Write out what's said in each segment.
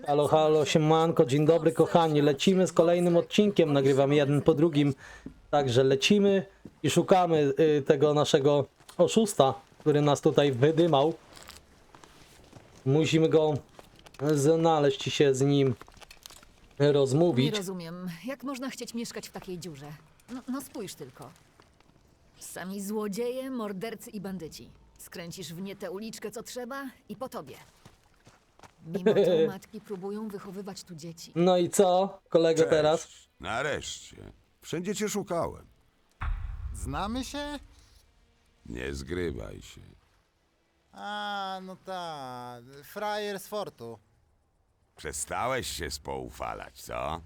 Halo, halo, siemanko, dzień dobry kochani, lecimy z kolejnym odcinkiem, nagrywamy jeden po drugim, także lecimy i szukamy y, tego naszego oszusta, który nas tutaj wydymał. Musimy go znaleźć i się z nim Nie rozmówić. rozumiem, jak można chcieć mieszkać w takiej dziurze? No, no spójrz tylko. Sami złodzieje, mordercy i bandyci. Skręcisz w nie tę uliczkę, co trzeba i po tobie. Mimo to matki próbują wychowywać tu dzieci. No i co, kolego teraz? Cześć. Nareszcie. Wszędzie cię szukałem. Znamy się? Nie zgrywaj się. A, no tak. Frajer z fortu. Przestałeś się spoufalać, co?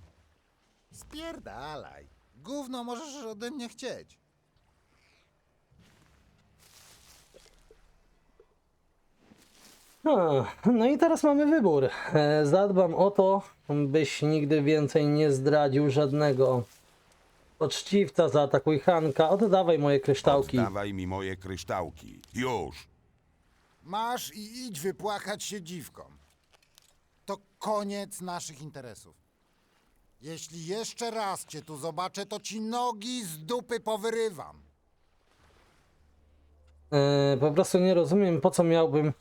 Spierdalaj. Gówno możesz ode mnie chcieć. No i teraz mamy wybór. E, Zadbam o to, byś nigdy więcej nie zdradził żadnego poczciwca, zaatakuj Hanka, oddawaj moje kryształki. Oddawaj mi moje kryształki. Już. Masz i idź wypłakać się dziwkom. To koniec naszych interesów. Jeśli jeszcze raz cię tu zobaczę, to ci nogi z dupy powyrywam. E, po prostu nie rozumiem, po co miałbym.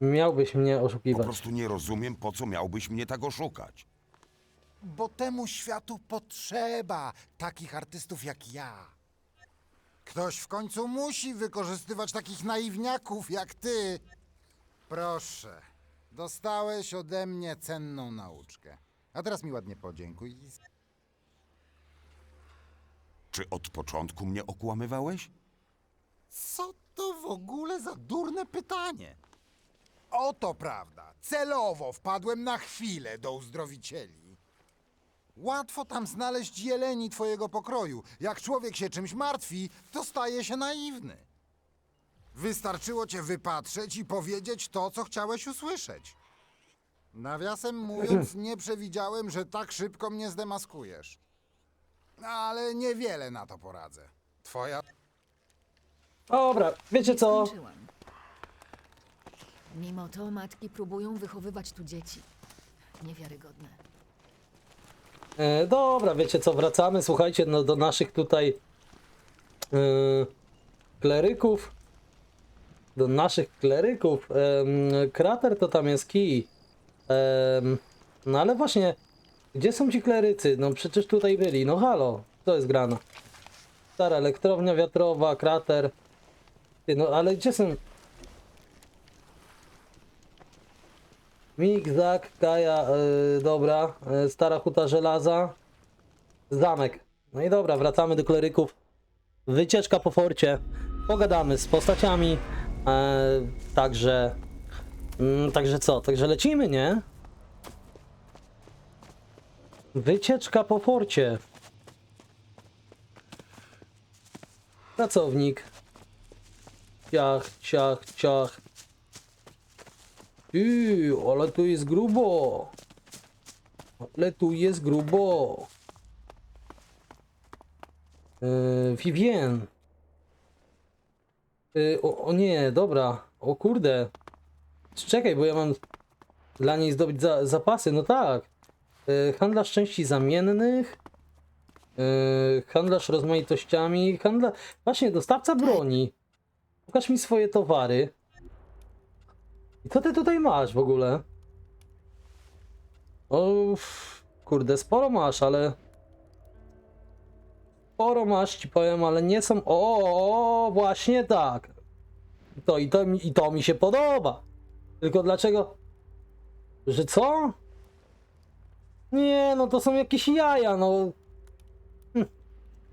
Miałbyś mnie Po oszukiwać. prostu nie rozumiem, po co miałbyś mnie tak oszukać. Bo temu światu potrzeba takich artystów jak ja. Ktoś w końcu musi wykorzystywać takich naiwniaków jak ty. Proszę, dostałeś ode mnie cenną nauczkę. A teraz mi ładnie podziękuj. Czy od początku mnie okłamywałeś? Co to w ogóle za durne pytanie? Oto prawda. Celowo wpadłem na chwilę do uzdrowicieli. Łatwo tam znaleźć jeleni twojego pokroju. Jak człowiek się czymś martwi, to staje się naiwny. Wystarczyło cię wypatrzeć i powiedzieć to, co chciałeś usłyszeć. Nawiasem mówiąc, nie przewidziałem, że tak szybko mnie zdemaskujesz. Ale niewiele na to poradzę. Twoja Dobra, wiecie co? Skończyłam. Mimo to matki próbują wychowywać tu dzieci. Niewiarygodne. E, dobra, wiecie co, wracamy, słuchajcie, no, do naszych tutaj e, kleryków. Do naszych kleryków. Em, krater to tam jest kij. Em, no ale właśnie, gdzie są ci klerycy? No przecież tutaj byli, no halo, to jest grana. Stara elektrownia wiatrowa, krater. No ale gdzie są... Mig, Zak, Kaja, yy, dobra, yy, stara huta żelaza, zamek. No i dobra, wracamy do kleryków. Wycieczka po forcie, pogadamy z postaciami, e, także, mm, także co, także lecimy, nie? Wycieczka po forcie. Pracownik. Ciach, ciach, ciach. Ty, ale tu jest grubo. Ale tu jest grubo. Yy, Vivien. Yy, o, o nie, dobra. O kurde. Czekaj, bo ja mam dla niej zdobyć za, zapasy. No tak. Yy, handlarz części zamiennych. Yy, handlarz rozmaitościami. Handla... Właśnie, dostawca broni. Pokaż mi swoje towary. I co ty tutaj masz w ogóle? O, kurde, sporo masz, ale... Sporo masz, ci powiem, ale nie są... O, właśnie tak. To i to, mi- i to mi się podoba. Tylko dlaczego... Że co? Nie, no to są jakieś jaja, no... Hm,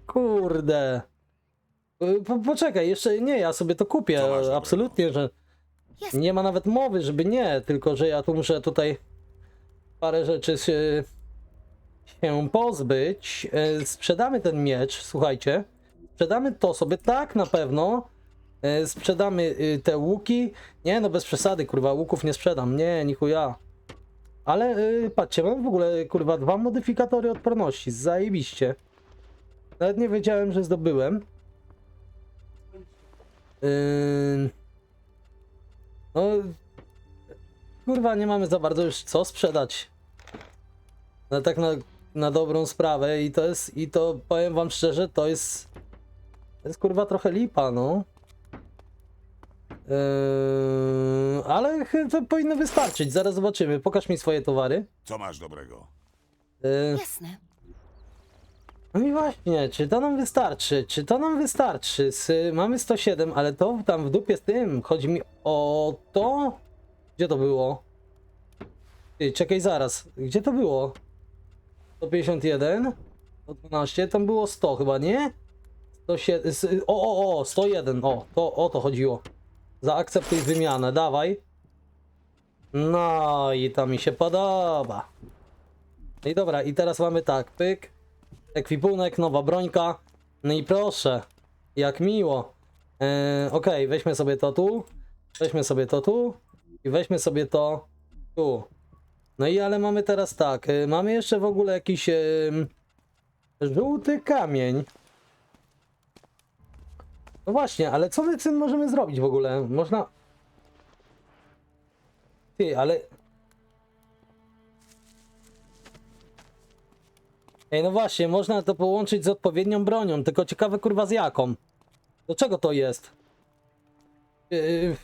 Kurde. Y, Po, poczekaj, jeszcze nie, ja sobie to kupię, absolutnie, że... Nie ma nawet mowy, żeby nie, tylko że ja tu muszę tutaj parę rzeczy się, się pozbyć. E, Sprzedamy ten miecz, słuchajcie. Sprzedamy to sobie tak na pewno. E, Sprzedamy y, te łuki. Nie no, bez przesady, kurwa, łuków nie sprzedam. Nie, ni chuja. Ale y, patrzcie, mam w ogóle, kurwa, dwa modyfikatory odporności. Zajebiście. Nawet nie wiedziałem, że zdobyłem. Yy... No, kurwa nie mamy za bardzo już co sprzedać. No tak na, na dobrą sprawę i to jest, i to powiem wam szczerze, to jest, to jest kurwa trochę lipa, no. Yy, ale to powinno wystarczyć, zaraz zobaczymy. Pokaż mi swoje towary. Co masz dobrego? Yy, Jasne. No i właśnie, czy to nam wystarczy? Czy to nam wystarczy? Z, mamy 107, ale to tam w dupie z tym. Chodzi mi o to. Gdzie to było? Ty, czekaj zaraz. Gdzie to było? 151? 112, tam było 100 chyba, nie? 107, s- o, o, o, 101, o, to, o to chodziło. Zaakceptuj wymianę, dawaj. No i to mi się podoba. No i dobra, i teraz mamy tak, pyk. Ekwipunek, nowa brońka. No i proszę, jak miło. Eee, Okej, weźmy sobie to tu. Weźmy sobie to tu. I weźmy sobie to tu. No i ale mamy teraz tak. e, mamy jeszcze w ogóle jakiś em, żółty kamień. No właśnie, ale co my z tym możemy zrobić w ogóle? Można. Ty, ale. Ej, no właśnie, można to połączyć z odpowiednią bronią, tylko ciekawe kurwa z jaką. Do czego to jest? Yy,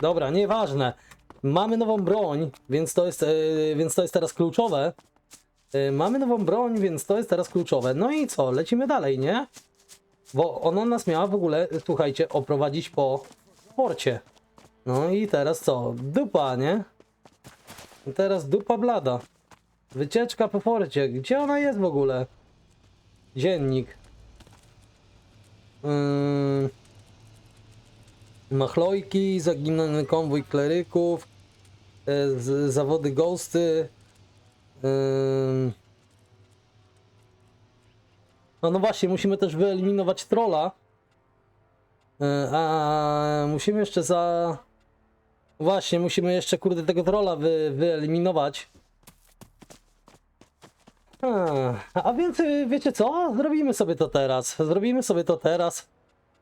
Dobra, nieważne. Mamy nową broń, więc to jest, yy, więc to jest teraz kluczowe. Yy, mamy nową broń, więc to jest teraz kluczowe. No i co? Lecimy dalej, nie? Bo ona nas miała w ogóle, słuchajcie, oprowadzić po porcie. No i teraz co? Dupa, nie? Teraz dupa blada. Wycieczka po forcie. Gdzie ona jest w ogóle? Dziennik. Yy... Machlojki, zaginany konwój kleryków, yy, zawody ghosty. Yy... No, no właśnie, musimy też wyeliminować trolla. Yy, a musimy jeszcze za... Właśnie, musimy jeszcze kurde tego trolla wy, wyeliminować. A, więc y, wiecie co? Zrobimy sobie to teraz. Zrobimy sobie to teraz.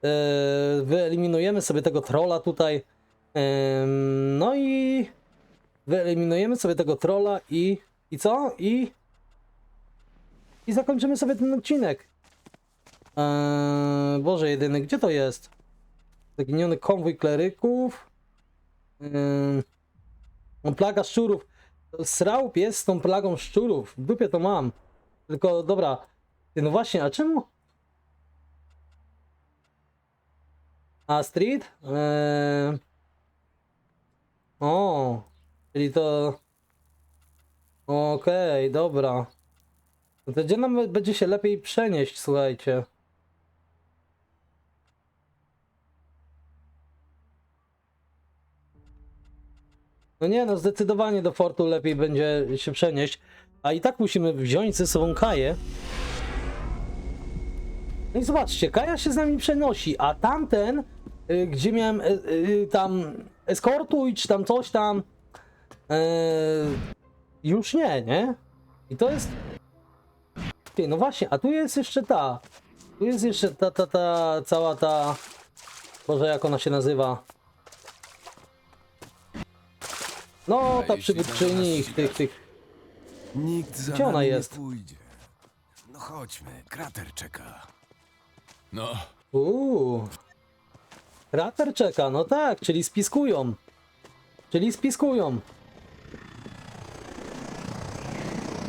Yy, wyeliminujemy sobie tego trolla tutaj. No i wyeliminujemy sobie tego trolla i i co? I i zakończymy sobie ten odcinek. Yy, Boże jedyny, gdzie to jest? Zaginiony konwój kleryków. Yy, no, plaga szczurów. Srał pies z tą plagą szczurów. W dupie to mam. Tylko dobra. No właśnie, a czemu? Astrid? Eee... O, czyli to. Okej, dobra. No to gdzie nam będzie się lepiej przenieść, słuchajcie? No nie, no zdecydowanie do fortu lepiej będzie się przenieść. A i tak musimy wziąć ze sobą Kaję. No i zobaczcie, Kaja się z nami przenosi, a tamten, y, gdzie miałem y, y, tam eskortuj, czy tam coś tam, y, już nie, nie? I to jest... Ty, no właśnie, a tu jest jeszcze ta, tu jest jeszcze ta, ta, ta, cała ta, Boże, jak ona się nazywa? No, ta przywódczyni tych, tych, Nikt za Gdzie ona nami jest? nie pójdzie. No chodźmy, krater czeka. No, Uuu. Krater czeka, no tak, czyli spiskują. Czyli spiskują.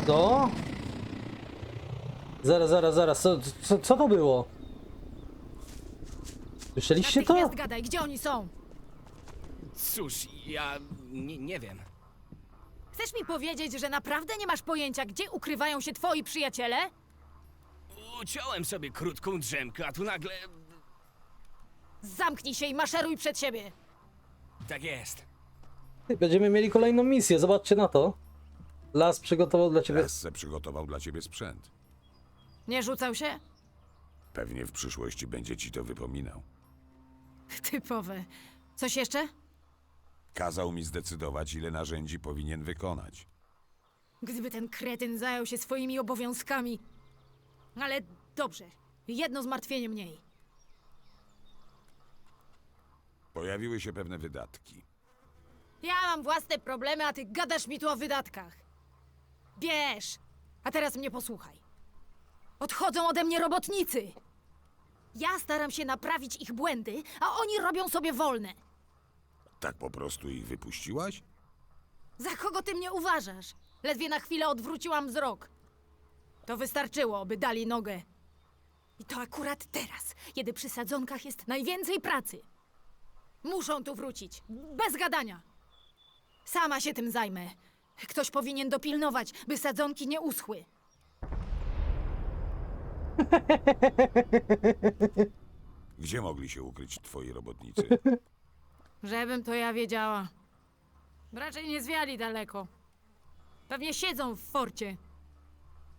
To? Zaraz, zaraz, zaraz, co, co, co to było? Słyszeliście to? Natychmiast gadaj, gdzie oni są? Cóż, ja nie, nie wiem. Chcesz mi powiedzieć, że naprawdę nie masz pojęcia, gdzie ukrywają się twoi przyjaciele? Uciąłem sobie krótką drzemkę, a tu nagle... Zamknij się i maszeruj przed siebie! Tak jest. Będziemy mieli kolejną misję, zobaczcie na to. Las przygotował dla ciebie. Lesse przygotował dla ciebie sprzęt. Nie rzucał się? Pewnie w przyszłości będzie ci to wypominał. Typowe. Coś jeszcze? Kazał mi zdecydować, ile narzędzi powinien wykonać. Gdyby ten kretyn zajął się swoimi obowiązkami. Ale dobrze. Jedno zmartwienie mniej. Pojawiły się pewne wydatki. Ja mam własne problemy, a ty gadasz mi tu o wydatkach. Bierz! A teraz mnie posłuchaj. Odchodzą ode mnie robotnicy. Ja staram się naprawić ich błędy, a oni robią sobie wolne. Tak po prostu ich wypuściłaś? Za kogo ty mnie uważasz? Ledwie na chwilę odwróciłam wzrok. To wystarczyło, by dali nogę. I to akurat teraz, kiedy przy sadzonkach jest najwięcej pracy. Muszą tu wrócić, bez gadania. Sama się tym zajmę. Ktoś powinien dopilnować, by sadzonki nie uschły. Gdzie mogli się ukryć twoi robotnicy? Żebym to ja wiedziała. Raczej nie zwiali daleko. Pewnie siedzą w forcie.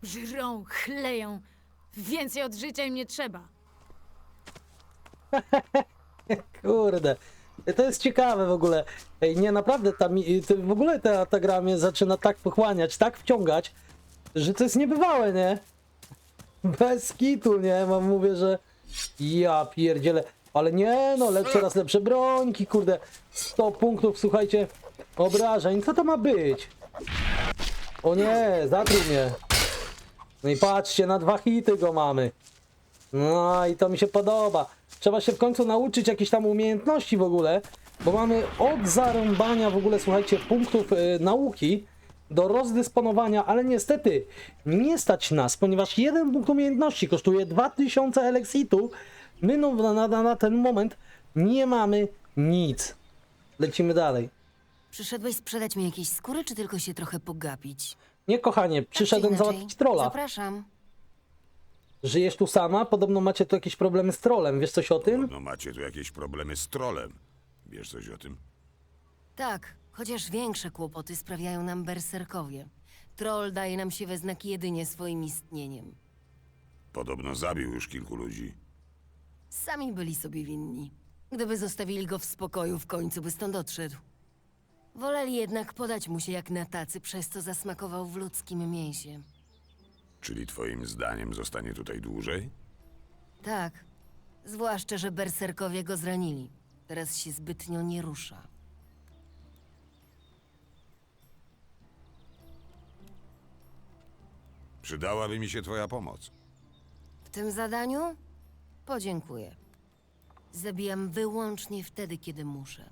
Żrą, chleją. Więcej od życia im nie trzeba. Kurde. To jest ciekawe w ogóle. Ej, nie, naprawdę ta, mi- to w ogóle ta, ta gra mnie zaczyna tak pochłaniać, tak wciągać, że to jest niebywałe, nie? Bez kitu, nie? Mam mówię, że ja pierdzielę. Ale nie, no lepsze, coraz lepsze brońki, kurde. 100 punktów, słuchajcie, obrażeń. Co to ma być? O nie, zatruł mnie. No i patrzcie, na dwa hity go mamy. No i to mi się podoba. Trzeba się w końcu nauczyć jakichś tam umiejętności w ogóle, bo mamy od zarąbania w ogóle, słuchajcie, punktów y, nauki do rozdysponowania, ale niestety nie stać nas, ponieważ jeden punkt umiejętności kosztuje 2000 eleksitu. My no, na, na, na ten moment nie mamy nic. Lecimy dalej. Przyszedłeś sprzedać mi jakieś skóry, czy tylko się trochę pogapić? Nie, kochanie, Tak przyszedłem inaczej, załatwić trolla. Zapraszam. Żyjesz tu sama? Podobno macie tu jakieś problemy z trolem. Wiesz coś o tym? No macie tu jakieś problemy z trolem. Wiesz coś o tym? Tak, chociaż większe kłopoty sprawiają nam berserkowie. Troll daje nam się we znaki jedynie swoim istnieniem. Podobno zabił już kilku ludzi. Sami byli sobie winni. Gdyby zostawili go w spokoju, w końcu by stąd odszedł. Woleli jednak podać mu się jak na tacy, przez co zasmakował w ludzkim mięsie. Czyli twoim zdaniem zostanie tutaj dłużej? Tak, zwłaszcza, że berserkowie go zranili. Teraz się zbytnio nie rusza. Przydałaby mi się twoja pomoc. W tym zadaniu podziękuję. Zabijam wyłącznie wtedy, kiedy muszę.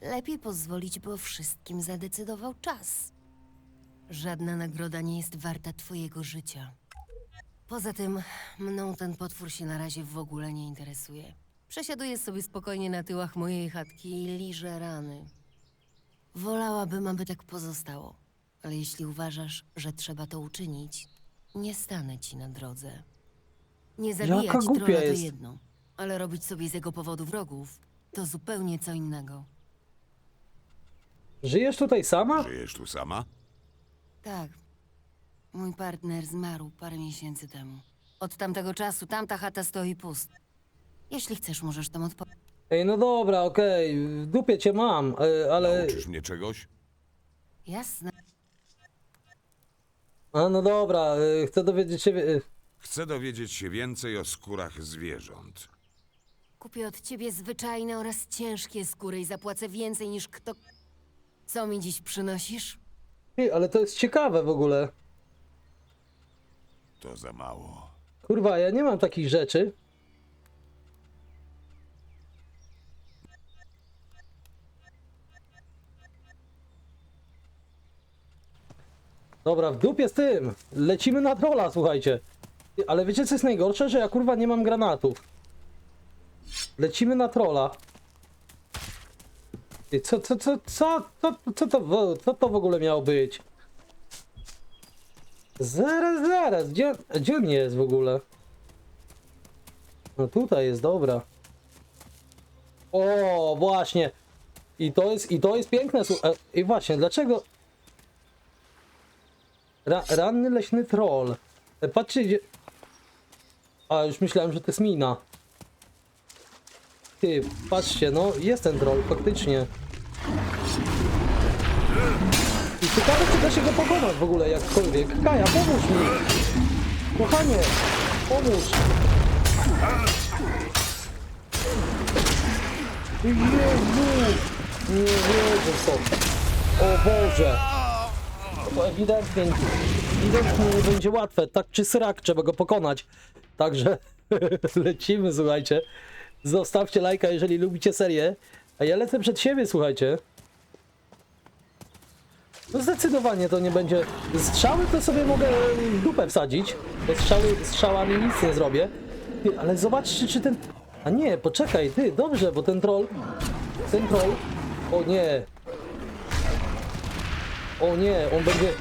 Lepiej pozwolić, by o wszystkim zadecydował czas. Żadna nagroda nie jest warta twojego życia. Poza tym, mną ten potwór się na razie w ogóle nie interesuje. Przesiaduje sobie spokojnie na tyłach mojej chatki i liże rany. Wolałabym, aby tak pozostało. Ale jeśli uważasz, że trzeba to uczynić, nie stanę ci na drodze. Nie zabijać Jaka głupia trolla to jest. jedno, ale robić sobie z jego powodu wrogów to zupełnie co innego. Żyjesz tutaj sama? Żyjesz tu sama? Tak. Mój partner zmarł parę miesięcy temu. Od tamtego czasu tamta chata stoi pust. Jeśli chcesz, możesz tam odpowiedzieć. Ej, no dobra, okej, w dupie cię mam, e, ale... Nauczysz mnie czegoś? Jasne. A, no dobra, e, chcę dowiedzieć się... e, Chcę dowiedzieć się więcej o skórach zwierząt. Kupię od ciebie zwyczajne oraz ciężkie skóry i zapłacę więcej niż kto... Co mi dziś przynosisz? Ej, ale to jest ciekawe w ogóle. To za mało. Kurwa, ja nie mam takich rzeczy. Dobra, w dupie z tym. Lecimy na trolla, słuchajcie. Ale wiecie co jest najgorsze? Że ja kurwa nie mam granatów. Lecimy na trolla. Ty, Co, co, co, co, co, co, to, w- co to w ogóle miało być? Zaraz, zaraz, gdzie, gdzie on jest w ogóle? No tutaj jest, dobra. O, właśnie. I to jest, i to jest piękne. e, I właśnie, dlaczego... Ra, ranny leśny troll. Patrzcie, gdzie... A, już myślałem, że to jest mina. Ty, patrzcie, no jest ten troll, faktycznie. I ciekawe, czy da się go pokonać w ogóle jakkolwiek. Kaja, pomóż mi! Kochanie, pomóż! Jezu! Nie wierzę w to. O Boże. To ewidentnie, ewidentnie nie będzie łatwe. Tak czy srak, trzeba go pokonać. Także lecimy, słuchajcie. Zostawcie lajka, jeżeli lubicie serię. A ja lecę przed siebie, słuchajcie. No zdecydowanie to nie będzie. Strzały to sobie mogę w dupę wsadzić. Bo strzały, strzałami nic nie zrobię. Ty, ale zobaczcie, czy ten. A nie, poczekaj, ty, dobrze, bo ten troll. Ten troll. O nie. O nie, on będzie.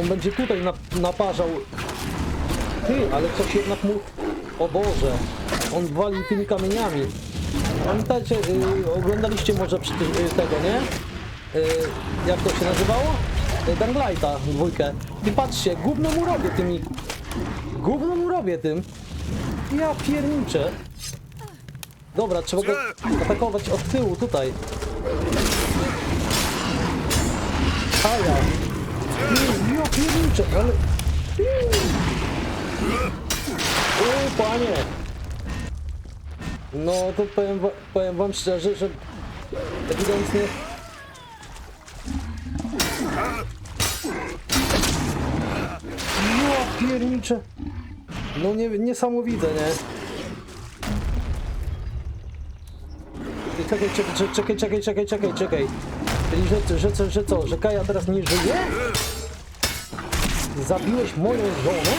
On będzie tutaj nap, naparzał. Ty, ale coś jednak mu. O Boże. On wali tymi kamieniami. Pamiętacie, y, oglądaliście może przy, y, tego, nie? Y, jak to się nazywało? Y, Danglighta, dwójkę. I patrzcie, gówno mu robię tymi... Gówno mu robię tym. Ja pierniczę. Dobra, trzeba go atakować od tyłu, tutaj. Haja. Ty, Ja pierniczę, ale... O, panie. No to powiem, powiem wam szczerze, że ewidentnie Ja pierniczę. No nie, niesamowite, nie? Ty, Czekaj, czekaj, czekaj, czekaj, czekaj, czekaj, czekaj. Czyli że, że, że, że co, że Kaja teraz nie żyje? Zabiłeś moją żonę?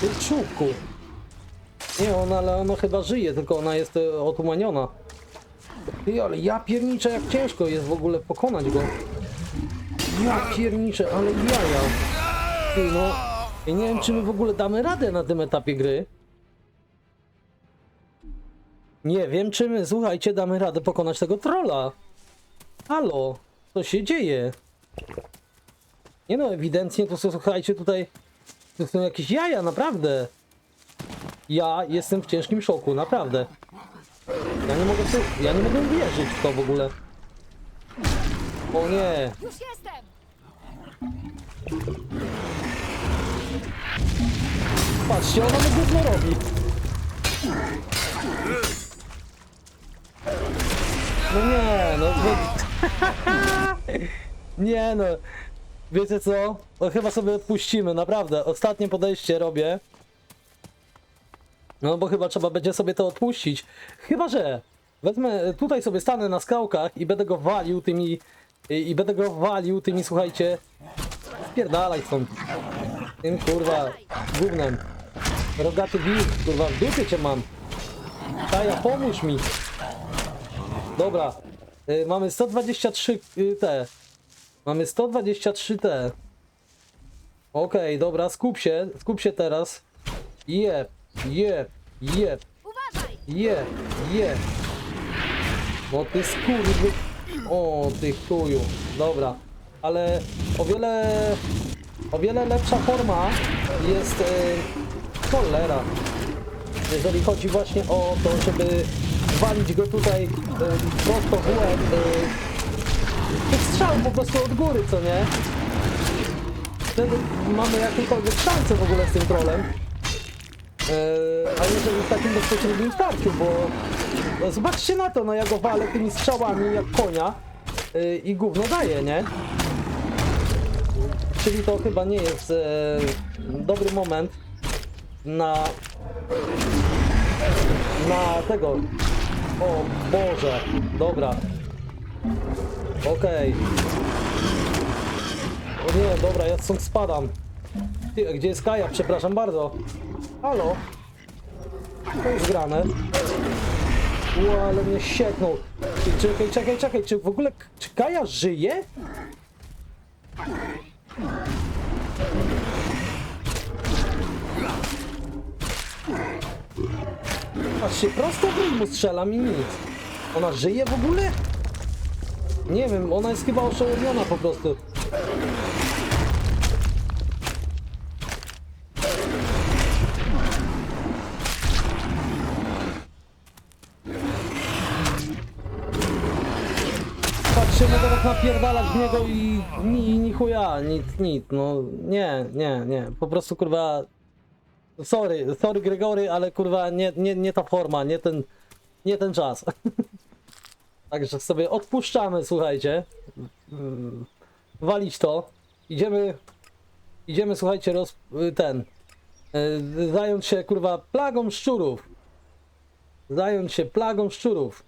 Ty czubku. Nie, ona, ale ona chyba żyje, tylko ona jest e, otumaniona. Ty, ale ja pierniczę, jak ciężko jest w ogóle pokonać go. Ja pierniczę, ale jaja. Ty, no. Ja nie wiem, czy my w ogóle damy radę na tym etapie gry. Nie wiem, czy my, słuchajcie, damy radę pokonać tego trolla. Halo, co się dzieje? Nie no, ewidentnie to są, słuchajcie, tutaj to są jakieś jaja, naprawdę. Ja jestem w ciężkim szoku, naprawdę. Ja nie mogę, ja nie mogę wierzyć w to w ogóle. O nie. Już jestem! Patrzcie, ona mu gówno robi. No nie, no... Wy... nie no. Wiecie co? No chyba sobie odpuścimy, naprawdę. Ostatnie podejście robię. No bo chyba trzeba będzie sobie to odpuścić. Chyba, że wezmę, tutaj sobie stanę na skałkach i będę go walił tymi... I, i będę go walił tymi, słuchajcie... Spierdalaj stąd. Tym kurwa gównem. Rogaty wilk, kurwa, w dupie cię mam. Taja, pomóż mi. Dobra. Y, mamy 123 y, te. Mamy 123 te. Okej, dobra, skup się, skup się teraz. Jeb, jeb, jeb. Jeb, jeb. No ty skurwy... O, ty chuju. Dobra. Ale o wiele... O wiele lepsza forma jest e, cholera. Jeżeli chodzi właśnie o to, żeby walić go tutaj e, prosto w łeb. E, tych strzał po prostu od góry, co nie? Wtedy mamy jakiekolwiek szanse w ogóle z tym trolem. E, a jeżeli w takim bezpośrednim starciu, bo no, zobaczcie na to, no ja go walę tymi strzałami jak konia e, i gówno daje, nie? Czyli to chyba nie jest e, dobry moment na na tego. O Boże, dobra. Okej. O nie, dobra, ja stąd spadam. Gdzie jest Kaja? Przepraszam bardzo. Halo? To jest grane. Ło, ale mnie sieknął. Czekaj, czekaj, czekaj, czy w ogóle, czy Kaja żyje? Patrzcie, prosto w ryj mu strzelam i nic. Ona żyje w ogóle? Nie wiem, ona jest chyba oszołomiona po prostu. Mogę tak napierdalać w niego i ni, ni chuja, nic, nic, no nie, nie, nie, po prostu kurwa Sorry, sorry Gregory, ale kurwa nie, nie, nie ta forma, nie ten, nie ten czas. Także sobie odpuszczamy, słuchajcie. Walić to. Idziemy. Idziemy, słuchajcie, roz, ten. y, Zająć się kurwa plagą szczurów. Zająć się plagą szczurów.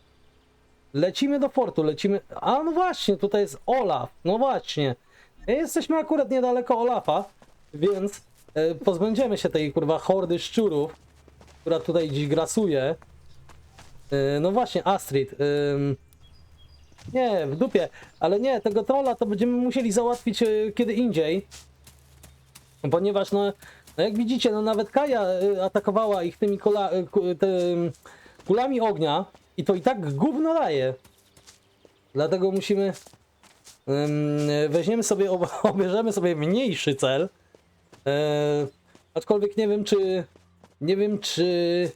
Lecimy do fortu, lecimy. A no właśnie, tutaj jest Olaf. No właśnie. Jesteśmy akurat niedaleko Olafa, więc e, pozbędziemy się tej kurwa hordy szczurów, która tutaj dziś grasuje. E, no właśnie, Astrid. nie, w dupie, ale nie, tego trolla to będziemy musieli załatwić e, kiedy indziej. Ponieważ, no, no jak widzicie, no nawet Kaja e, atakowała ich tymi kola, e, ku- tym kulami ognia i to i tak gówno daje. Dlatego musimy. Weźmiemy sobie, ob- obierzemy sobie mniejszy cel. E, aczkolwiek nie wiem, czy. Nie wiem, czy.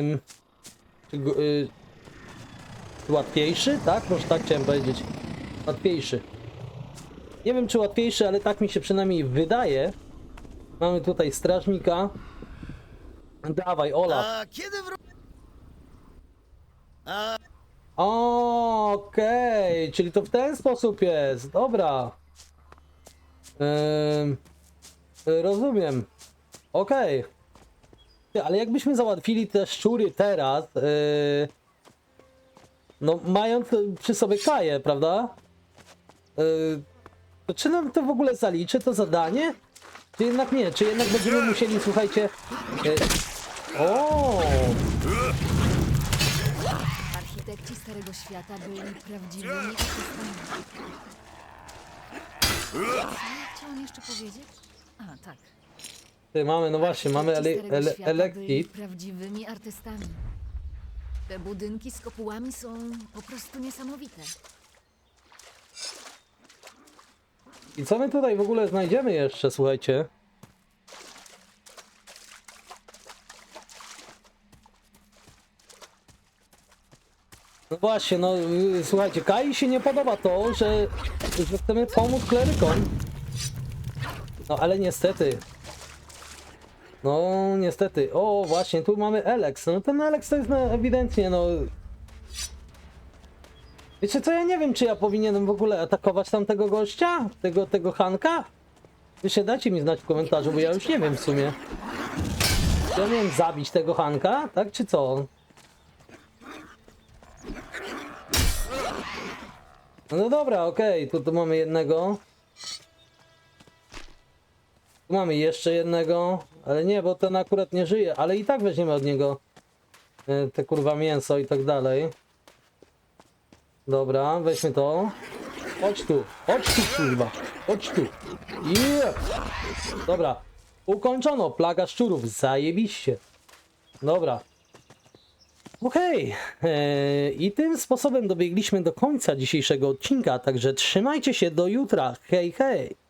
ym, czy, czy łatwiejszy? Tak? Może tak chciałem powiedzieć. Łatwiejszy. Nie wiem, czy łatwiejszy, ale tak mi się przynajmniej wydaje. Mamy tutaj strażnika. Dawaj, Olaf. A kiedy wró... Okej, czyli to w ten sposób jest. Dobra. Rozumiem. Okej. Ty, Ale jakbyśmy załatwili te szczury teraz, yy, no mając przy sobie Kaję, prawda? Yy, to czy nam to w ogóle zaliczy, to zadanie? Czy jednak nie? Czy jednak będziemy musieli, słuchajcie... Yy, o! Architekci Starego Świata byli prawdziwymi. Co chciałam jeszcze powiedzieć? A, tak. Ty, mamy, no właśnie, mamy ele, ele, Świata byli prawdziwymi artystami. Te budynki z kopułami są po prostu niesamowite. I co my tutaj w ogóle znajdziemy jeszcze, słuchajcie? No właśnie, no y, słuchajcie, Kai się nie podoba to, że, że chcemy pomóc klerykom. No ale niestety. No niestety. O właśnie, tu mamy Alex. No ten Alex to jest no, ewidentnie, no... Wiecie co, ja nie wiem, czy ja powinienem w ogóle atakować tamtego gościa? Tego, tego Hanka? Wiecie, dajcie mi znać w komentarzu, bo ja już nie wiem w sumie. Czy ja miałem zabić tego Hanka, tak czy co? No, dobra, okej, tu, tu mamy jednego. Tu mamy jeszcze jednego, ale nie, bo ten akurat nie żyje, ale i tak weźmiemy od niego e, te kurwa mięso i tak dalej. Dobra, weźmy to. Chodź tu, chodź tu kurwa, chodź tu. Yeah. Dobra, ukończono, plaga szczurów, zajebiście. Dobra. Okej, eee, i tym sposobem dobiegliśmy do końca dzisiejszego odcinka, także trzymajcie się do jutra. Hej, hej!